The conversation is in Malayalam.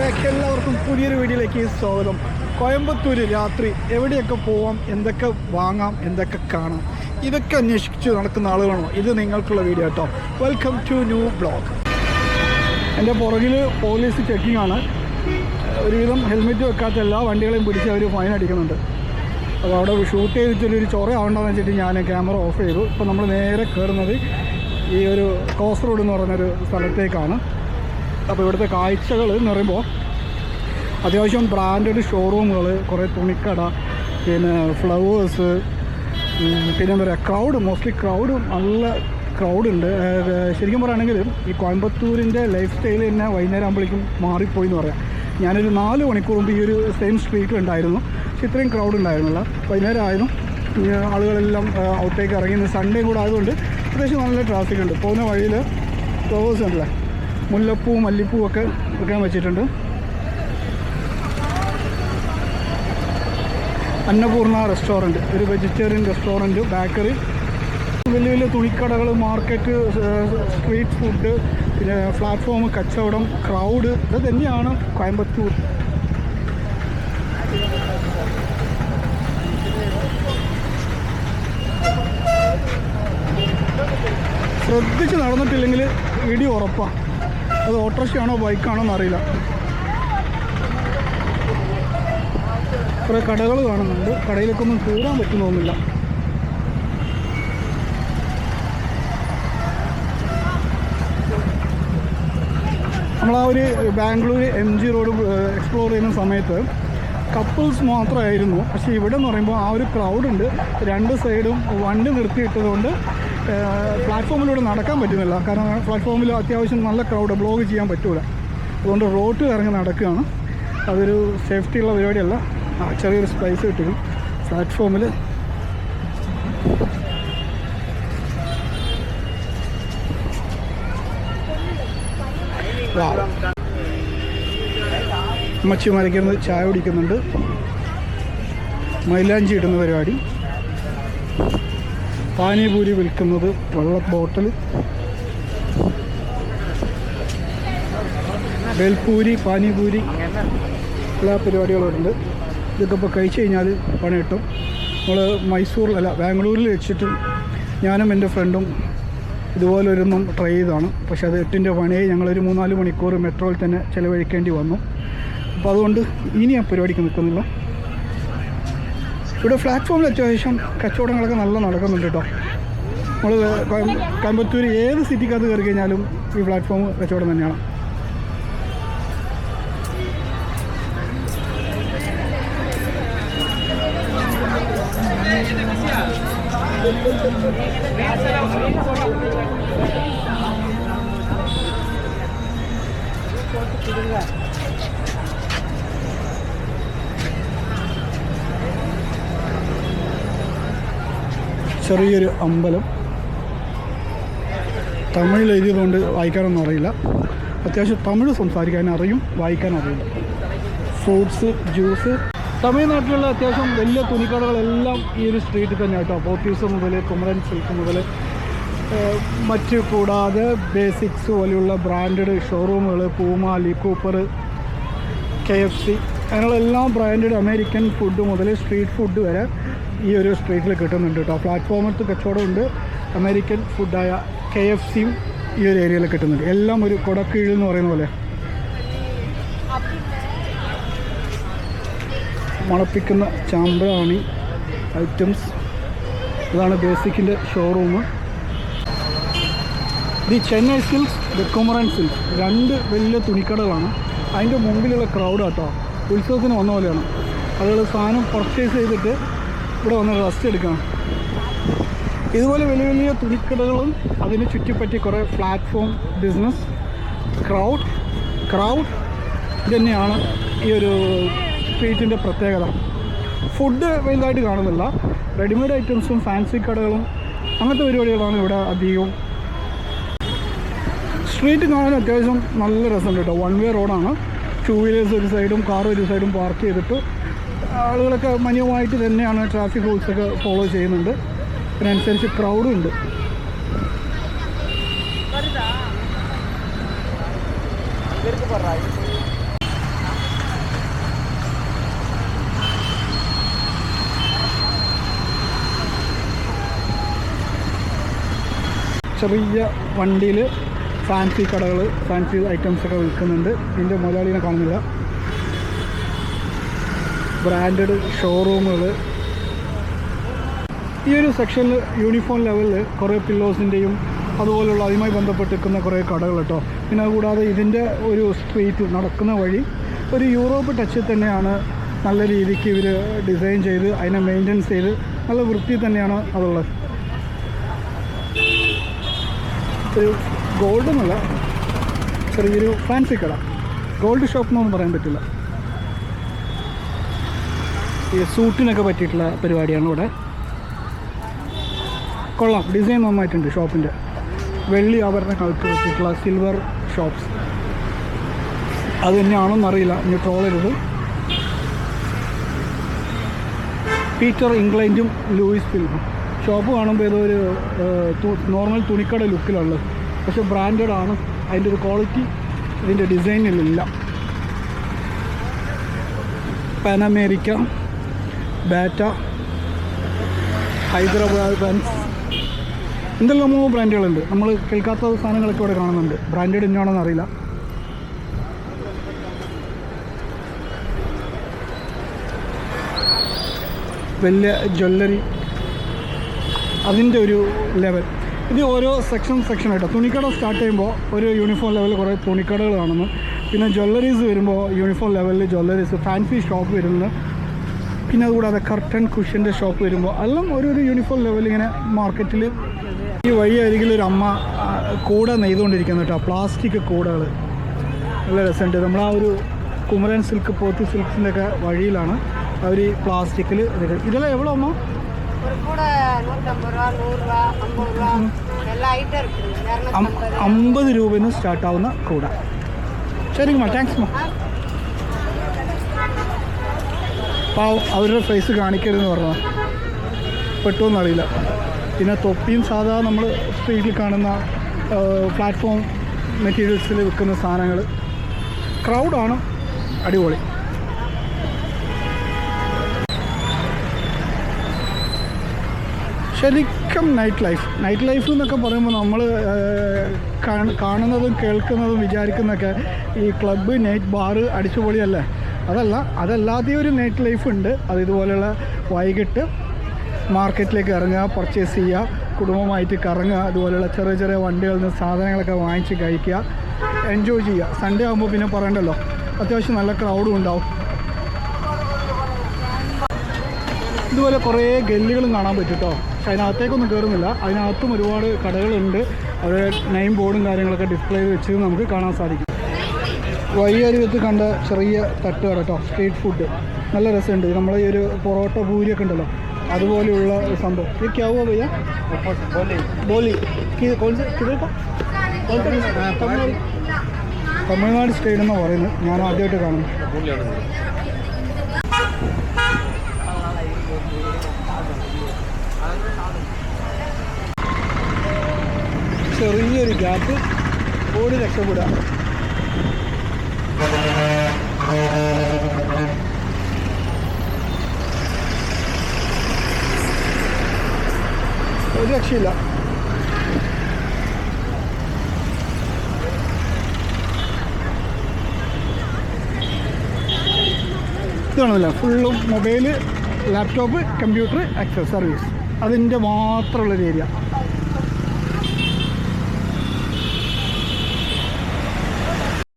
ബാക്ക് എല്ലാവർക്കും പുതിയൊരു വീഡിയോയിലേക്ക് സ്വാഗതം. കോയമ്പത്തൂർ രാത്രി എവിടെയൊക്കെ പോവാം എന്തൊക്കെ വാങ്ങാം എന്തൊക്കെ കാണാം ഇതൊക്കെ അന്വേഷിച്ച് നടക്കുന്ന ആളുകളാണോ? ഇത് നിങ്ങൾക്കുള്ള വീഡിയോ കേട്ടോ. വെൽക്കം ടു ന്യൂ ബ്ലോഗ് എന്റെ പുറകിൽ പോലീസ് ചെക്കിംഗ് ആണ്. ഒരുവിധം ഹെൽമെറ്റ് വെക്കാത്ത എല്ലാ വണ്ടികളെയും പിടിച്ച് അവർ ഫൈൻ അടിക്കുന്നുണ്ട്. അപ്പോൾ അവിടെ ഷൂട്ട് ചെയ്തിട്ടൊരു ഒരു ചൊറ വെച്ചിട്ട് ഞാൻ ക്യാമറ ഓഫ് ചെയ്തു. ഇപ്പോൾ നമ്മൾ നേരെ കയറുന്നത് ഈ ഒരു കോസ് റോഡ് എന്ന് പറഞ്ഞൊരു സ്ഥലത്തേക്കാണ്. അപ്പോൾ ഇവിടുത്തെ കാഴ്ചകൾ എന്ന് പറയുമ്പോൾ അത്യാവശ്യം ബ്രാൻഡഡ് ഷോറൂമുകൾ കുറേ തുണിക്കട പിന്നെ ഫ്ലവേഴ്സ് പിന്നെ എന്താ പറയുക ക്രൗഡ് മോസ്റ്റ്ലി ക്രൗഡ് നല്ല ക്രൗഡുണ്ട് ശരിക്കും പറയുകയാണെങ്കിൽ ഈ കോയമ്പത്തൂരിന്റെ ലൈഫ് സ്റ്റൈൽ തന്നെ വൈകുന്നേരം ആകുമ്പോഴേക്കും മാറിപ്പോയി എന്ന് പറയാം. ഞാനൊരു നാല് മണിക്കൂർ മുമ്പ് ഈ ഒരു സെയിം സ്ട്രീറ്റിലുണ്ടായിരുന്നു പക്ഷെ ഇത്രയും ക്രൗഡ് ഉണ്ടായിരുന്നില്ല. വൈകുന്നേരം ആയിരുന്നു ആളുകളെല്ലാം ഔട്ടേക്ക് ഇറങ്ങി സൺഡേ കൂടെ ആയതുകൊണ്ട് അത്യാവശ്യം നല്ല ട്രാഫിക് ഉണ്ട്. പോകുന്ന വഴിയിൽ ഫ്ലവേഴ്സ് ഉണ്ടല്ലേ? മുല്ലപ്പൂ മല്ലിപ്പൂ ഒക്കെ വെക്കാൻ വെച്ചിട്ടുണ്ട്. അന്നപൂർണ റെസ്റ്റോറന്റ് ഒരു വെജിറ്റേറിയൻ റെസ്റ്റോറന്റ് ബേക്കറി വലിയ വലിയ തുണിക്കടകൾ മാർക്കറ്റ് സ്ട്രീറ്റ് ഫുഡ് പിന്നെ പ്ലാറ്റ്ഫോം കച്ചവടം ക്രൗഡ് ഇത് തന്നെയാണ് കോയമ്പത്തൂർ. ശ്രദ്ധിച്ച് നടന്നിട്ടില്ലെങ്കിൽ ഇടി ഉറപ്പാണ് അത് ഓട്ടോറിക്ഷയാണോ ബൈക്കാണോ എന്ന് അറിയില്ല കുറേ കടകൾ കാണുന്നുണ്ട്. കടയിലേക്കൊന്നും കയറാൻ പറ്റുന്നൊന്നുമില്ല. നമ്മൾ ആ ഒരു Bangalore M G road explore ചെയ്യുന്ന സമയത്ത് കപ്പിൾസ് മാത്രമായിരുന്നു. പക്ഷേ ഇവിടെ എന്ന് പറയുമ്പോൾ ആ ഒരു ക്രൗഡുണ്ട് രണ്ട് സൈഡും വണ്ടി നിർത്തിയിട്ടതുകൊണ്ട് പ്ലാറ്റ്ഫോമിലൂടെ നടക്കാൻ പറ്റുന്നില്ല. കാരണം പ്ലാറ്റ്ഫോമിൽ അത്യാവശ്യം നല്ല ക്രൗഡ് ബ്ലോഗ് ചെയ്യാൻ പറ്റൂല. അതുകൊണ്ട് റോട്ടിൽ ഇറങ്ങി നടക്കുകയാണ്. അതൊരു സേഫ്റ്റിയുള്ള പരിപാടിയല്ല. ചെറിയൊരു സ്പൈസ് കിട്ടും പ്ലാറ്റ്ഫോമിൽ അമ്മച്ചി മരയ്ക്കുന്നത് ചായ കുടിക്കുന്നുണ്ട്. മൈലാഞ്ചി ഇടുന്ന പരിപാടി. പാനിപൂരി വിൽക്കുന്നത് വെള്ള ബോട്ടിൽ. ബേൽപൂരി പാനിപൂരി എല്ലാ പരിപാടികളുണ്ട്. ഇതൊക്കെ ഇപ്പോൾ കഴിച്ച് കഴിഞ്ഞാൽ പണി കിട്ടും. നമ്മൾ മൈസൂറിലല്ല ബാംഗ്ലൂരിൽ വെച്ചിട്ട് ഞാനും എന്റെ ഫ്രണ്ടും ഇതുപോലെ ട്രൈ ചെയ്താണ് പക്ഷെ അത് എട്ടിന്റെ പണിയായി. ഞങ്ങളൊരു മൂന്നാൽ മണിക്കൂർ മെട്രോയിൽ തന്നെ ചിലവഴിക്കേണ്ടി വന്നു. അപ്പോൾ അതുകൊണ്ട് ഇനി ആ പരിപാടിക്ക് നിൽക്കുന്നില്ല. ഇവിടെ പ്ലാറ്റ്ഫോമിൽ അത്യാവശ്യം കച്ചവടങ്ങളൊക്കെ നല്ല നടക്കുന്നുണ്ട് കേട്ടോ. നമ്മൾ കോയമ്പത്തൂർ ഏത് സിറ്റിക്കകത്ത് കയറി കഴിഞ്ഞാലും ഈ പ്ലാറ്റ്ഫോം കച്ചവടം തന്നെയാണ്. ചെറിയൊരു അമ്പലം. തമിഴിൽ എഴുതിയതുകൊണ്ട് വായിക്കാനൊന്നും അറിയില്ല. അത്യാവശ്യം തമിഴ് സംസാരിക്കാൻ അറിയും വായിക്കാൻ അറിയില്ല. Fruits juice. തമിഴ്നാട്ടിലുള്ള അത്യാവശ്യം വലിയ തുണിക്കടകളെല്ലാം ഈ ഒരു സ്ട്രീറ്റിൽ തന്നെ കേട്ടോ. പോത്തീസ് മുതൽ കുമരൻ സിൽക്ക് മുതൽ മറ്റ് കൂടാതെ ബേസിക്സ് പോലെയുള്ള ബ്രാൻഡഡ് ഷോറൂമുകൾ പൂമാലി കൂപ്പർ കെ എഫ് സി അങ്ങനെയുള്ള എല്ലാം ബ്രാൻഡഡ് അമേരിക്കൻ ഫുഡ് മുതൽ സ്ട്രീറ്റ് ഫുഡ് വരെ ഈ ഒരു സ്ട്രീറ്റിൽ കിട്ടുന്നുണ്ട് കേട്ടോ. പ്ലാറ്റ്ഫോമത്ത് കച്ചവടമുണ്ട് അമേരിക്കൻ ഫുഡായ കെ എഫ് സിയും ഈ ഒരു ഏരിയയിൽ കിട്ടുന്നുണ്ട്. എല്ലാം ഒരു കൊടക്കീഴ് എന്ന് പറയുന്ന പോലെ. മണപ്പിക്കുന്ന ചാമ്പ്രാണി ഐറ്റംസ്. ഇതാണ് ബേസിക്കിന്റെ showroom. The Chennai Silks the Kumaran Silks. രണ്ട് വലിയ തുണിക്കടകളാണ്. അതിന്റെ മുമ്പിലുള്ള ക്രൗഡ് കേട്ടോ. ഉത്സവത്തിന് വന്ന പോലെയാണ്. അതുപോലെ സാധനം പർച്ചേസ് ചെയ്തിട്ട് ഇവിടെ വന്ന് റെസ്റ്റ് എടുക്കാം ഇതുപോലെ വലിയ വലിയ തുണിക്കടകളും അതിന് ചുറ്റിപ്പറ്റി കുറേ പ്ലാറ്റ്ഫോം ബിസിനസ് ക്രൗഡ് ക്രൗഡ് തന്നെയാണ് ഈ ഒരു സ്ട്രീറ്റിന്റെ പ്രത്യേകത. ഫുഡ് വലുതായിട്ട് കാണുന്നില്ല. റെഡിമെയ്ഡ് ഐറ്റംസും ഫാൻസി കടകളും അങ്ങനത്തെ പരിപാടികളാണ് ഇവിടെ അധികവും. സ്ട്രീറ്റ് കാണാൻ അത്യാവശ്യം നല്ല രസമുണ്ട് കേട്ടോ. വൺ വേ റോഡാണ് ടു വീലേഴ്സ് ഒരു സൈഡും കാർ ഒരു സൈഡും പാർക്ക് ചെയ്തിട്ട് ആളുകളൊക്കെ മാന്യമായിട്ട് തന്നെയാണ് ട്രാഫിക് റൂൾസൊക്കെ ഫോളോ ചെയ്യുന്നുണ്ട്. അതിനനുസരിച്ച് ക്രൗഡും ഉണ്ട്. ചെറിയ വണ്ടിയിൽ ഫാൻസി കടകൾ ഫാൻസി ഐറ്റംസൊക്കെ വിൽക്കുന്നുണ്ട്. ഇതിന്റെ മുതലാളിനെ കാണുന്നില്ല. ബ്രാൻഡഡ് ഷോറൂമുകൾ. ഈ ഒരു സെക്ഷനിൽ യൂണിഫോം ലെവലിൽ കുറേ പില്ലോസിന്റെയും അതുപോലുള്ള അതുമായി ബന്ധപ്പെട്ട് നിൽക്കുന്ന കുറേ കടകൾ കേട്ടോ. പിന്നെ കൂടാതെ ഇതിന്റെ ഒരു സ്ട്രീറ്റ് നടക്കുന്ന വഴി ഒരു യൂറോപ്പ് ടച്ച് തന്നെയാണ് നല്ല രീതിക്ക് ഇവർ ഡിസൈൻ ചെയ്ത് അതിനെ മെയിന്റെനൻസ് ചെയ്ത് നല്ല വൃത്തി തന്നെയാണ് അതുള്ളത്. ഒരു ഗോൾഡ് എന്നല്ല ചെറിയൊരു ഫാൻസി കട. ഗോൾഡ് ഷോപ്പ് എന്നൊന്നും പറയാൻ പറ്റില്ല. സൂട്ടിനൊക്കെ പറ്റിയിട്ടുള്ള പരിപാടിയാണ് ഇവിടെ. കൊള്ളാം. ഡിസൈൻ നന്നായിട്ടുണ്ട് ഷോപ്പിന്റെ. വെള്ളി ആഭരണങ്ങൾക്ക് പറ്റിയിട്ടുള്ള സിൽവർ ഷോപ്സ് അത് തന്നെയാണോന്ന് അറിയില്ല. ഇനി ട്രോളരുത് പീറ്റർ ഇംഗ്ലണ്ടും ലൂയിസ് ഫിലിമും ഷോപ്പ് കാണുമ്പോൾ ഏതോ ഒരു നോർമൽ തുണിക്കട ലുക്കിലുള്ളത് പക്ഷെ ബ്രാൻഡഡ് ആണ്. അതിന്റെ ഒരു ക്വാളിറ്റി ഇതിന്റെ ഡിസൈനിലില്ല Pan America Bata Hyderabad buns എന്തെല്ലാമോ ബ്രാൻഡുകളുണ്ട് നമ്മൾ കേൾക്കാത്ത സാധനങ്ങളൊക്കെ ഇവിടെ കാണുന്നുണ്ട്. ബ്രാൻഡഡ് എന്നാണെന്ന് അറിയില്ല. വലിയ ജ്വല്ലറി അതിന്റെ ഒരു ലെവൽ ഇത് ഓരോ സെക്ഷൻ ആയിട്ടോ. തുണിക്കട സ്റ്റാർട്ട് ചെയ്യുമ്പോൾ ഒരു യൂണിഫോം ലെവലിൽ കുറേ തുണിക്കടകൾ കാണുന്നു. പിന്നെ ജ്വല്ലറീസ് വരുമ്പോൾ യൂണിഫോം ലെവലിൽ ജ്വല്ലറീസ് ഫാൻസി ഷോപ്പ് വരുന്നത് പിന്നെ അതുകൂടാതെ കർട്ടൺ കുഷ്യന്റെ ഷോപ്പ് വരുമ്പോൾ എല്ലാം ഒരു ഒരു യൂണിഫോം ലെവൽ ഇങ്ങനെ മാർക്കറ്റിൽ ഈ വഴി അരികിൽ ഒരു അമ്മ കൂടെ നെയ്തുകൊണ്ടിരിക്കുന്നു കേട്ടോ. പ്ലാസ്റ്റിക് കൂടകൾ നല്ല രസമുണ്ട്. നമ്മൾ ആ ഒരു കുമരൻ സിൽക്ക് പോത്തി സിൽക്സിന്റെ ഒക്കെ വഴിയിലാണ് അവർ ഈ പ്ലാസ്റ്റിക്കിൽ ഇതെല്ലാം എവിടെ അമ്മ? അമ്പത് രൂപയിൽ നിന്ന് സ്റ്റാർട്ടാവുന്ന കൂട. ശരി താങ്ക്സ് മാ പാവം അവരുടെ ഫേസ് കാണിക്കരുതെന്ന് പറഞ്ഞു പെട്ടുമെന്നറിയില്ല പിന്നെ തൊപ്പിയും സാധാ നമ്മൾ സ്ട്രീറ്റിൽ കാണുന്ന പ്ലാറ്റ്ഫോം മെറ്റീരിയൽസിൽ വിൽക്കുന്ന സാധനങ്ങൾ ക്രൗഡാണ് അടിപൊളി. ശരിക്കും നൈറ്റ് ലൈഫ് നൈറ്റ് ലൈഫ് എന്നൊക്കെ പറയുമ്പോൾ നമ്മൾ കാണുന്നതും കേൾക്കുന്നതും വിചാരിക്കുന്നതൊക്കെ ഈ ക്ലബ്ബ് നൈറ്റ് ബാറ് അടിച്ചുപൊളിയല്ലേ? അതല്ല അതല്ലാതെ ഒരു നൈറ്റ് ലൈഫ് ഉണ്ട്. അത് ഇതുപോലെയുള്ള വൈകിട്ട് മാർക്കറ്റിലേക്ക് ഇറങ്ങുക പർച്ചേസ് ചെയ്യുക കുടുംബമായിട്ട് കറങ്ങുക അതുപോലെയുള്ള ചെറിയ ചെറിയ വണ്ടികളിൽ നിന്ന് സാധനങ്ങളൊക്കെ വാങ്ങിച്ച് കഴിക്കുക എൻജോയ് ചെയ്യുക. സൺഡേ ആകുമ്പോൾ പിന്നെ പറയണ്ടല്ലോ അത്യാവശ്യം നല്ല ക്രൗഡും ഉണ്ടാവും. ഇതുപോലെ കുറേ ഗല്ലികളും കാണാൻ പറ്റും കേട്ടോ പക്ഷെ അതിനകത്തേക്കൊന്നും കയറുന്നില്ല അതിനകത്തും ഒരുപാട് കടകളുണ്ട്. അത് നെയിം ബോർഡും കാര്യങ്ങളൊക്കെ ഡിസ്പ്ലേ വെച്ച് നമുക്ക് കാണാൻ സാധിക്കും. വഴിയരികത്ത് കണ്ട ചെറിയ തട്ടുകട കേട്ടോ സ്ട്രീറ്റ് ഫുഡ് നല്ല രസമുണ്ട്. നമ്മൾ ഈ ഒരു പൊറോട്ട പൂരിയൊക്കെ ഉണ്ടല്ലോ അതുപോലെയുള്ള സംഭവം. ഇത് ക്യാവോ പയ്യ സെ? തമിഴ്നാട്. തമിഴ്നാട് എന്നാണ് എന്ന് പറയുന്നത്. ഞാൻ ആദ്യമായിട്ട് കാണുന്നു ചെറിയൊരു ഗ്യാപ്പ് ഓടി രക്ഷപ്പെടുക. ഒരു രക്ഷയില്ല ഇതാണല്ല ഫുള്ളും മൊബൈൽ ലാപ്ടോപ്പ് കമ്പ്യൂട്ടർ ആക്സസറീസ് അതിന്റെ മാത്രമുള്ളൊരു ഏരിയ